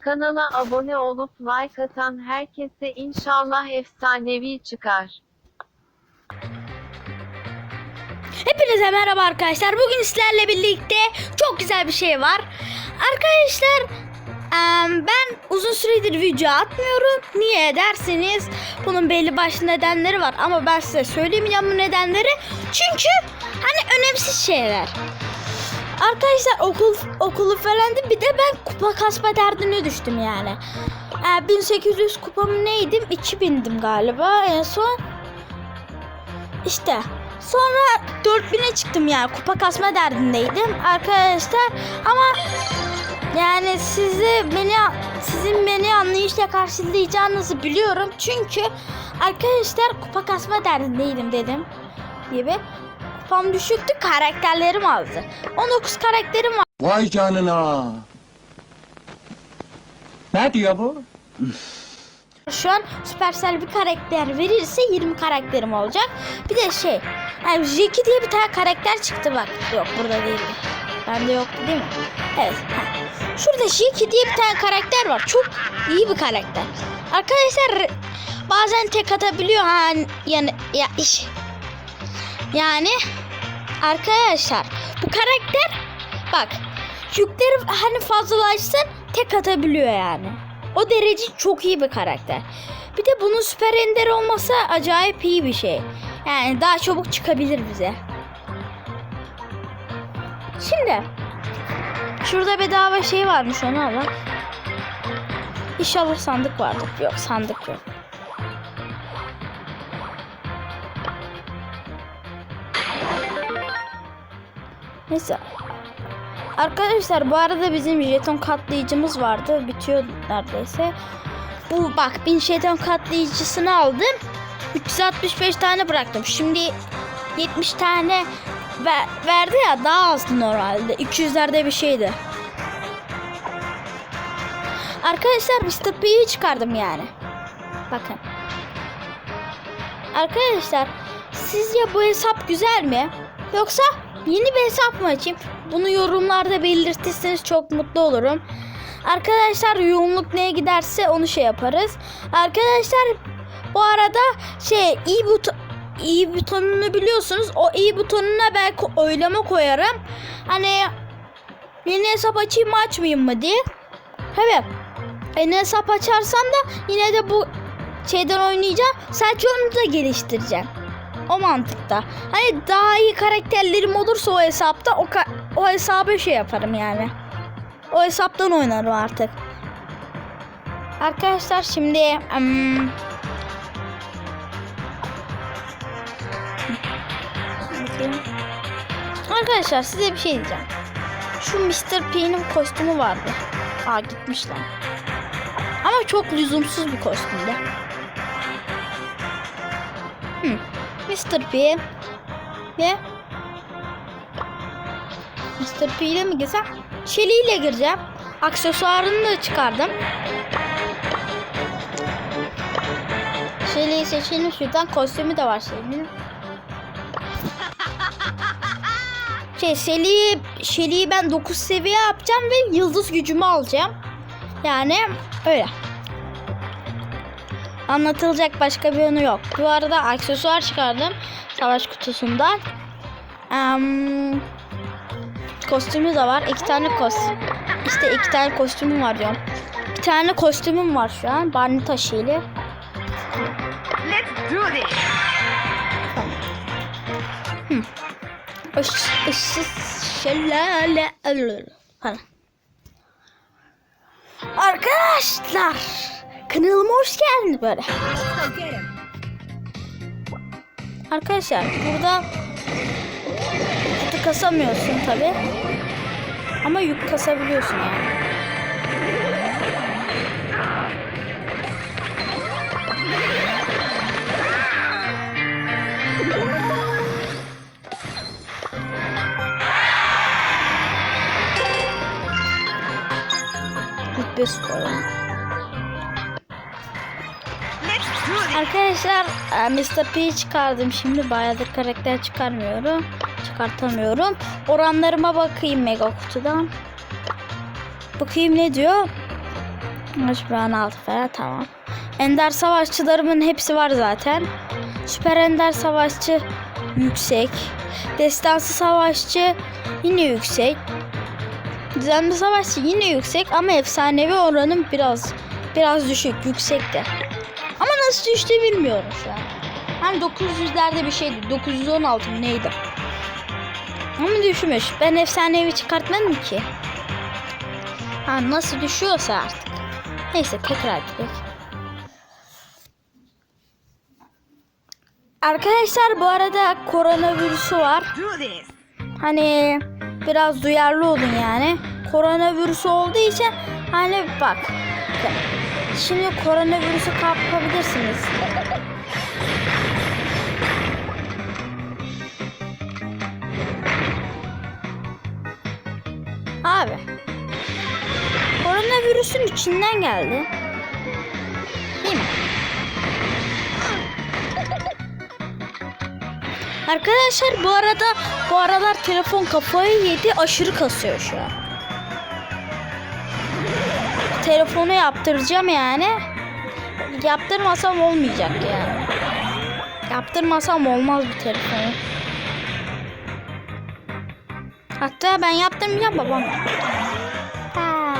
Kanala abone olup like atan herkese inşallah efsanevi çıkar. Hepinize merhaba arkadaşlar. Bugün sizlerle birlikte çok güzel bir şey var. Arkadaşlar ben uzun süredir video atmıyorum. Niye derseniz bunun belli başlı nedenleri var. Ama ben size söylemeyeceğim bu nedenleri. Çünkü hani önemsiz şeyler. Arkadaşlar okul okulu falan da bir de ben kupa kasma derdine düştüm yani. E, 1800 kupam neydim? 2000'dim galiba en son. İşte sonra 4000'e çıktım yani kupa kasma derdindeydim arkadaşlar ama yani sizi beni sizin beni anlayışla karşılayacağınızı biliyorum çünkü arkadaşlar kupa kasma derdindeydim dedim gibi kupam düşüktü karakterlerim azdı 19 karakterim var Vay canına. Ne diyor bu? Şu an Supercell bir karakter verirse 20 karakterim olacak. Bir de şey, yani Jiki diye bir tane karakter çıktı bak. Yok burada değil. Bende yoktu değil mi? Evet. Şurada Jiki diye bir tane karakter var. Çok iyi bir karakter. Arkadaşlar bazen tek atabiliyor ha yani ya iş. Yani arkadaşlar bu karakter bak yükleri hani fazlalaşsın tek atabiliyor yani. O derece çok iyi bir karakter. Bir de bunun süper ender olması acayip iyi bir şey. Yani daha çabuk çıkabilir bize. Şimdi şurada bedava şey varmış onu alın. İnşallah sandık vardır. Yok sandık yok. Neyse. Arkadaşlar bu arada bizim jeton katlayıcımız vardı. Bitiyor neredeyse. Bu bak 1000 jeton katlayıcısını aldım. 365 tane bıraktım. Şimdi 70 tane ver- verdi ya daha azdı normalde. 200'lerde bir şeydi. Arkadaşlar Mr. P'yi çıkardım yani. Bakın. Arkadaşlar sizce bu hesap güzel mi? Yoksa yeni bir hesap mı açayım? Bunu yorumlarda belirtirseniz çok mutlu olurum. Arkadaşlar yoğunluk neye giderse onu şey yaparız. Arkadaşlar bu arada şey i buton i butonunu biliyorsunuz. O i butonuna belki oylama koyarım. Hani yeni hesap açayım mı açmayayım mı diye. Evet. Yeni hesap açarsam da yine de bu şeyden oynayacağım. Sadece onu da geliştireceğim. O mantıkta. Hani daha iyi karakterlerim olursa o hesapta o o hesabı şey yaparım yani. O hesaptan oynarım artık. Arkadaşlar şimdi bakayım. Arkadaşlar size bir şey diyeceğim. Şu Mr. P'nin kostümü vardı. Aa gitmişler. Ama çok lüzumsuz bir kostümde. Mr. P ve Mr. P ile mi girsem? Shelly ile gireceğim. Aksesuarını da çıkardım. Shelly'yi seçelim şuradan. Kostümü de var Shelly'nin. Şey Shelly'yi Shelly'yi ben 9 seviye yapacağım ve yıldız gücümü alacağım. Yani öyle. Anlatılacak başka bir yanı yok. Bu arada aksesuar çıkardım savaş kutusundan. Em, kostümü de var. İki tane kostüm. İşte iki tane kostümüm var diyorum. Bir tane kostümüm var şu an. Barney taşıyla. Let's do this. Şelale falan. Arkadaşlar kanalıma hoş geldiniz böyle. Arkadaşlar burada kutu kasamıyorsun tabi. Ama yük kasabiliyorsun yani. Rütbe sporu. Arkadaşlar e, Mr. P'yi çıkardım şimdi bayağıdır karakter çıkarmıyorum çıkartamıyorum oranlarıma bakayım mega kutudan bakayım ne diyor Maç ben altı falan tamam. Ender savaşçılarımın hepsi var zaten. Süper Ender savaşçı yüksek. Destansı savaşçı yine yüksek. Düzenli savaşçı yine yüksek ama efsanevi oranım biraz biraz düşük, yüksekte. Nasıl düştü bilmiyorum şu an. Hem 900'lerde bir şeydi. 916 mı neydi? Ama düşmüş. Ben efsanevi çıkartmadım ki. Ha nasıl düşüyorsa artık. Neyse tekrar gidelim. Arkadaşlar bu arada koronavirüsü var. Hani biraz duyarlı olun yani. Koronavirüsü olduğu için hani bak. Şimdi koronavirüsü kapabilirsiniz. Abi. Koronavirüsün içinden geldi. Değil mi? Arkadaşlar bu arada bu aralar telefon kafayı yedi aşırı kasıyor şu an. Telefonu yaptıracağım yani. Yaptırmasam olmayacak yani. Yaptırmasam olmaz bu telefonu. Hatta ben yaptırmayacağım babam. Ha.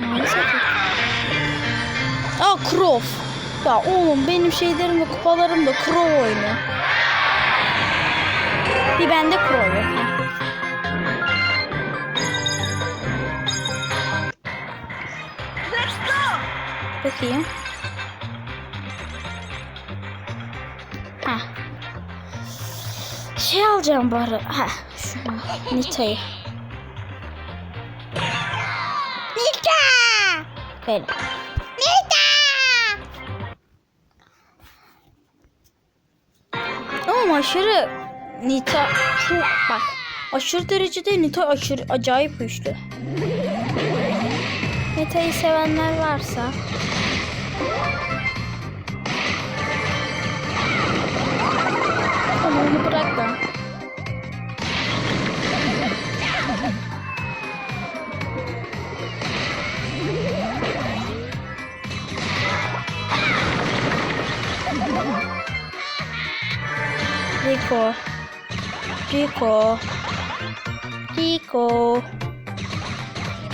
Maalesef. Aa Crow. Ya oğlum benim şeylerim de kupalarım da Crow oynuyor. Bir bende go. Bakayım. Ha. Şey alacağım bari. Ha, şunu. Nita'yı. Nita! Böyle. Nita! Ama aşırı Nita çok bak. Aşırı derecede Nita aşırı acayip güçlü. Nita'yı sevenler varsa Tamam onu bırak da. Rico. Rico. Rico.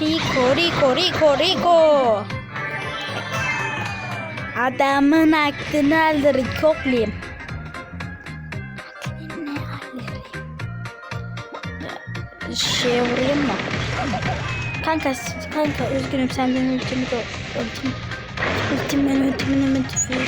Rico, Rico, Rico, Rico. Adamın aklını alır alır. Şey vurayım mı? Kanka, kanka üzgünüm senden ultimi de ultim. Ultim ben ultimin ultimi.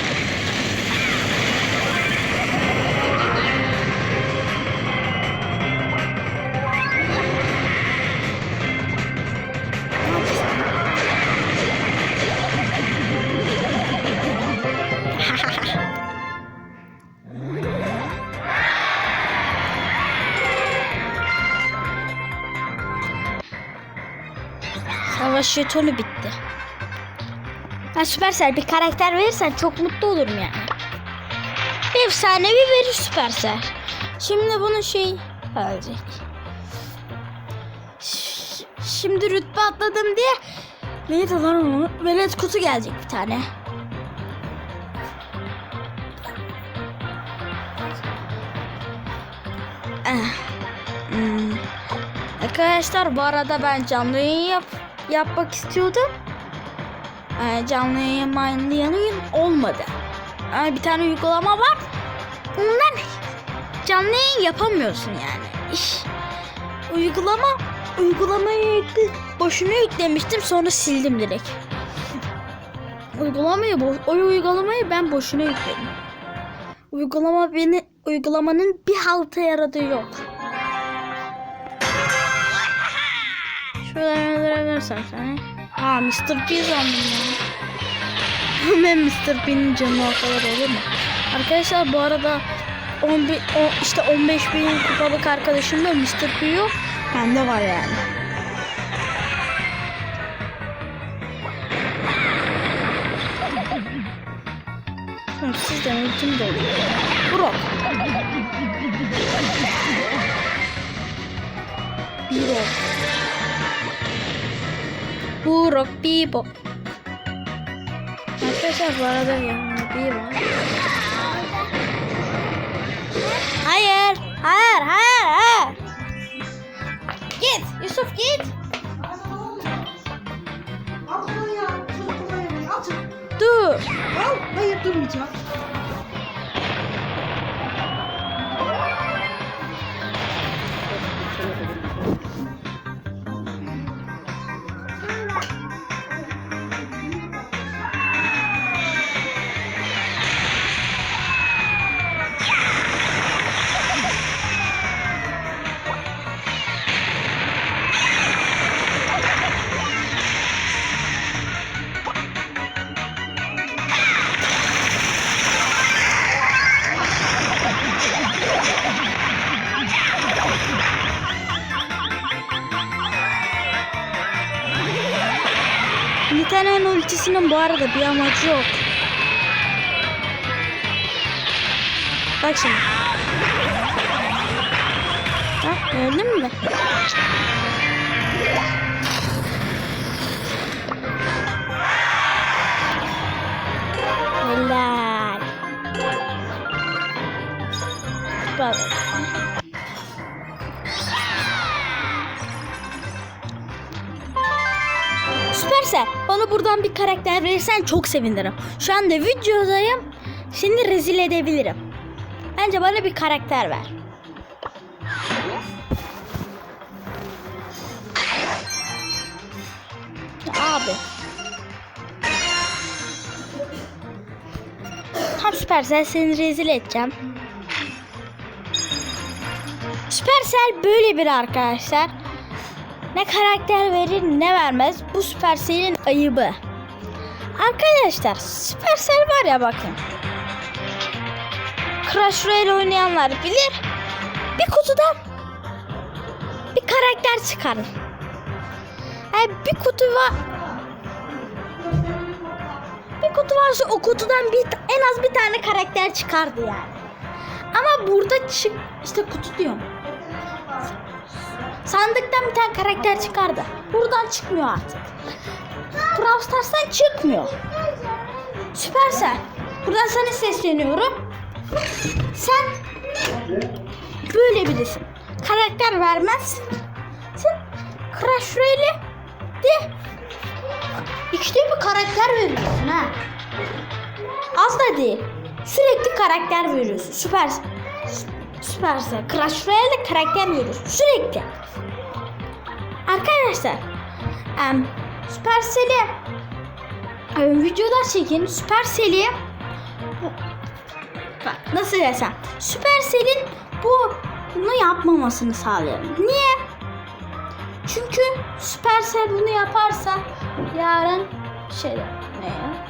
Savaş jetonu bitti. Ha Süpersel bir karakter verirsen çok mutlu olurum yani. Bir efsanevi verir Süpersel. Şimdi bunun şey. Ş- Şimdi rütbe atladım diye neydi lan onu? Velet kutu gelecek bir tane. Eh. Hmm. Arkadaşlar bu arada ben canlı yayın yap, yapmak istiyordum. Ee, canlı yayın olmadı. Ee, bir tane uygulama var. Ondan canlı yayın yapamıyorsun yani. İş. Uygulama uygulamayı yükle, boşuna yüklemiştim sonra sildim direkt. Uygulamayı o uygulamayı ben boşuna yükledim. Uygulama beni uygulamanın bir halta yaradığı yok. Şuradan öldürebilirsem seni. Aa Mr. P sandım ya. ben Mr. P'nin canı o kadar olur mu? Arkadaşlar bu arada 11, o, işte 15 bin kupalık arkadaşımda Mr. P yok. Bende var yani. Sizden ultim de oluyor. Bro. Burok Bebop. Arkadaşlar bu arada yanımda var. Hayır. Hayır. Hayır. Hayır. Git. Yusuf git. Dur. Hayır durmayacağım. Niten'in ultisinin bu arada bir amacı yok. Bak şimdi. Ha, gördün mü? Helal. Bak. Süpersel. Bana buradan bir karakter verirsen çok sevinirim. Şu anda videodayım. Seni rezil edebilirim. Bence bana bir karakter ver. Abi. Tam Süpersel seni rezil edeceğim. Süpersel böyle bir arkadaşlar. Ne karakter verir ne vermez. Bu Supercell'in ayıbı. Arkadaşlar Supercell var ya bakın. Crash Royale oynayanlar bilir. Bir kutudan bir karakter çıkarır. Yani bir kutu var. Bir kutu varsa o kutudan bir en az bir tane karakter çıkardı yani. Ama burada çık işte kutu diyorum. Sandıktan bir tane karakter çıkardı. Buradan çıkmıyor artık. Brawl çıkmıyor. Süpersel. Buradan sana sesleniyorum. Sen böyle birisin. Karakter vermezsin. Sen Crash Royale de işte bir karakter veriyorsun ha. Az da değil. Sürekli karakter veriyorsun. Süpersel. Süpersel. Crash Royale'de karakter veriyorsun. Sürekli. Arkadaşlar em, Supercell'i em, videolar çekin Supercell'i bak nasıl desem Supercell'in bu bunu yapmamasını sağlayalım. Niye? Çünkü Supercell bunu yaparsa yarın şey ne ya?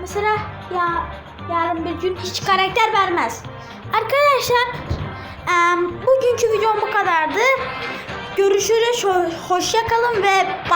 Mesela ya yarın bir gün hiç karakter vermez. Arkadaşlar bugünkü videom bu kadardı. Görüşürüz. Hoşça kalın ve